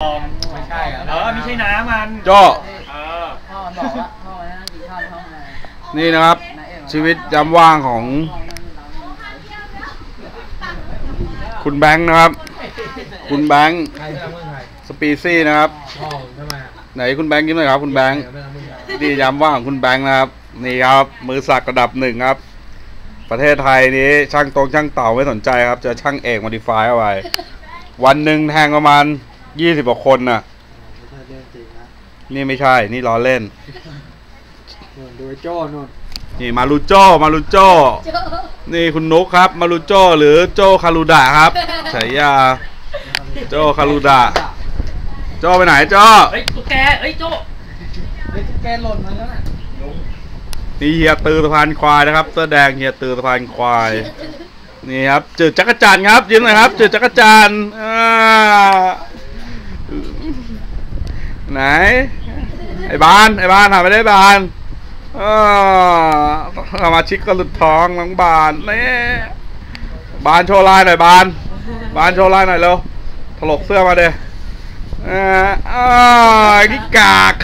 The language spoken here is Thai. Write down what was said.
ไม่ใช่อะเออไม่ใช่น้ำมันโจ้เออพ่อมันบอกว่าพ่อมันนั่งกินข้าวในห้องนายนี่นะครับ ชีวิตยามว่างของพ่อนั่งอยู่ร้านคุณแบงค์นะครับ คุณแบงค์ใครไม่รักเมืองไทยสปีซี่นะครับพ่อทำไมอะไหนคุณแบงค์ยิ้มหน่อยครับ คุณแบงค์ไม่รักเมืองไทยนี่ยามว่างของคุณแบงค์นะครับ นี่ครับ มือสักระดับหนึ่งครับ ประเทศไทยนี้ช่างตรงช่างเต่าไม่สนใจครับ จะช่างเอกมอดิฟายเอาไว้วันหนึ่งแทงประมาณ ยี่สิบกว่าคนน่ะ ไม่ใช่เรื่องจริงนะนี่ไม่ใช่ นี่ล้อเล่นนู่นดูไอ้โจ้นู่นนี่มารูโจ้มารูโจ้นี่คุณนุกครับ มารูโจ้หรือโจ้คารูดะครับฉายา โจ้คารูดะ โจ้ไปไหนโจ้เฮ้ยตุ๊กแกเฮ้ยโจ้ไอ้แกหล่นมาแล้วน่ะนี่เฮียตือสะพานควายนะครับเสื้อแดงเฮียตือสะพานควาย นี่ครับจืดจักรจันทร์ครับยิ้มหน่อยครับจืดจักรจันทร์อ่า ไหน ไอ้บาน ไอ้บานหาไม่ได้บานเออสมาชิกก็หลุดท้องน้องบานนี่บานโชว์ลายหน่อยบาน บานโชว์ลายหน่อยเร็วถลกเสื้อมาเด้เอออ่ากิกาก